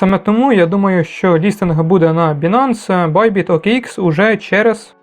Саме тому я думаю, що лістинг буде на Binance, Bybit, OKX уже через.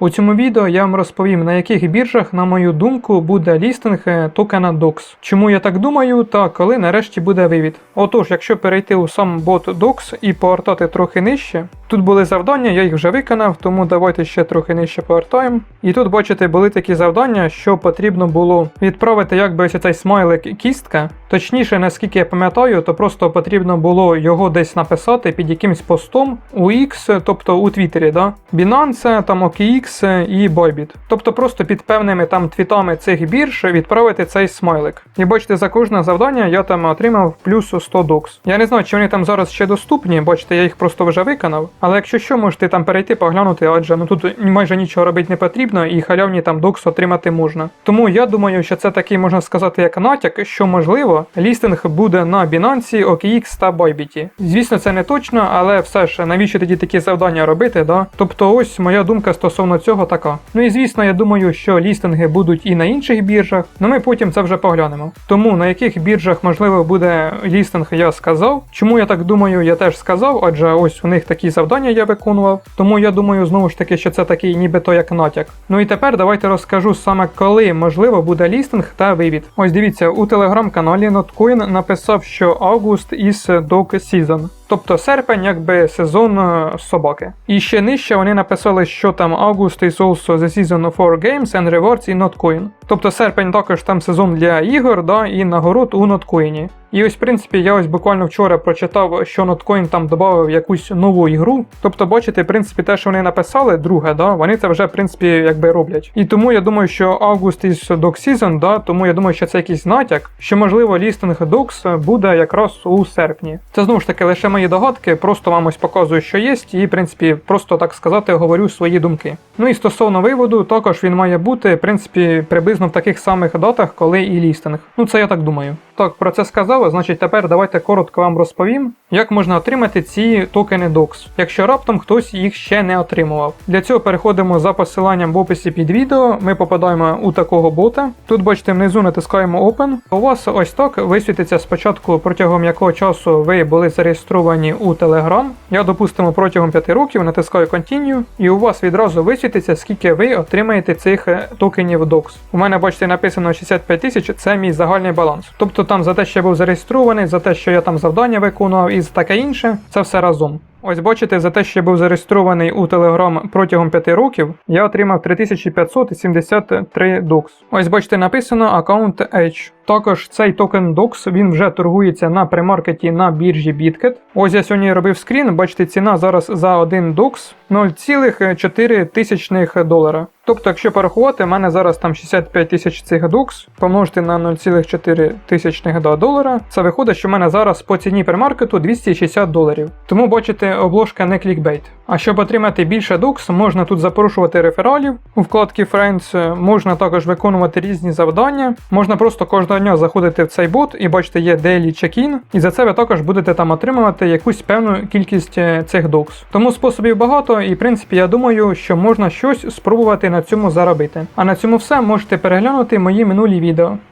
У цьому відео я вам розповім, на яких біржах, на мою думку, буде лістинг е, токена DOX. Чому я так думаю, та коли нарешті буде вивід. Отож, якщо перейти у сам бот DOX і повертати трохи нижче, тут були завдання, я їх вже виконав, тому давайте ще трохи нижче повертаємо. І тут, бачите, були такі завдання, що потрібно було відправити якби ось цей смайлик кістка. Точніше, наскільки я пам'ятаю, то просто потрібно було його десь написати під якимсь постом у X, тобто у Твіттері, да? Binance, там OKX і Bybit. Тобто просто під певними там твітами цих бірж відправити цей смайлик. І бачите, за кожне завдання я там отримав плюс 100 докс. Я не знаю, чи вони там зараз ще доступні, бачите, я їх просто вже виконав. Але якщо що, можете там перейти, поглянути, адже ну тут майже нічого робити не потрібно, і халявні там докс отримати можна. Тому я думаю, що це такий можна сказати як натяк, що можливо лістинг буде на Binance, OKX та Bybit. Звісно, це не точно, але все ж навіщо тоді такі завдання робити, да? Тобто, ось моя думка стосовно цього така. Ну і звісно, я думаю, що лістинги будуть і на інших біржах, але ми потім це вже поглянемо. Тому на яких біржах можливо буде лістинг, я сказав. Чому я так думаю, я теж сказав, адже ось у них такі завдання я виконував. Тому я думаю, знову ж таки, що це такий нібито як натяк. Ну і тепер давайте розкажу саме коли можливо буде лістинг та вивід. Ось дивіться, у телеграм-каналі Notcoin написав, що август із Dog Season. Тобто серпень, якби сезон е, собаки. І ще нижче вони написали, що там August is also the season for games and rewards in Notcoin. Тобто серпень також там сезон для ігор, да, і нагород у Notcoin. І ось, в принципі, я ось буквально вчора прочитав, що Notcoin там додав якусь нову ігру. Тобто, бачите, в принципі, те, що вони написали, друге, да, вони це вже, в принципі, якби роблять. І тому я думаю, що August is Dog Season, да, тому я думаю, що це якийсь натяк, що можливо лістинг Dogs буде якраз у серпні. Це знову ж таки лише мої догадки, просто вам ось показую, що є, і в принципі, просто так сказати, говорю свої думки. Ну і стосовно виводу, також він має бути, в принципі, приблизно в таких самих датах, коли і лістинг. Ну це я так думаю. Так, про це сказали, значить тепер давайте коротко вам розповім, як можна отримати ці токени DOX, якщо раптом хтось їх ще не отримував. Для цього переходимо за посиланням в описі під відео, ми попадаємо у такого бота. Тут, бачите, внизу натискаємо Open. У вас ось так висвітиться спочатку, протягом якого часу ви були зареєстровані у Telegram. Я, допустимо, протягом 5 років натискаю Continue, і у вас відразу висвітиться, скільки ви отримаєте цих токенів DOX. У мене, бачите, написано 65 тисяч, це мій загальний баланс. Тобто там за те, що я був зареєстрований, за те, що я там завдання виконував і таке інше, це все разом. Ось бачите, за те, що я був зареєстрований у Telegram протягом 5 років, я отримав 3573 докс. Ось бачите, написано аккаунт Edge. Також цей токен DOX він вже торгується на премаркеті на біржі Bitget. Ось я сьогодні робив скрін, бачите, ціна зараз за один DOX 0,4 тисячних долара. Тобто, якщо порахувати, в мене зараз там 65 тисяч цих DOX, помножити на 0,4 тисячних долара, це виходить, що в мене зараз по ціні премаркету 260 доларів. Тому бачите, обложка не клікбейт. А щоб отримати більше DOX, можна тут запрошувати рефералів у вкладці Friends, можна також виконувати різні завдання, можна просто кожного дня заходите в цей бот і бачите, є daily check-in, і за це ви також будете там отримувати якусь певну кількість е, цих докс. Тому способів багато, і в принципі я думаю, що можна щось спробувати на цьому заробити. А на цьому все можете переглянути мої минулі відео.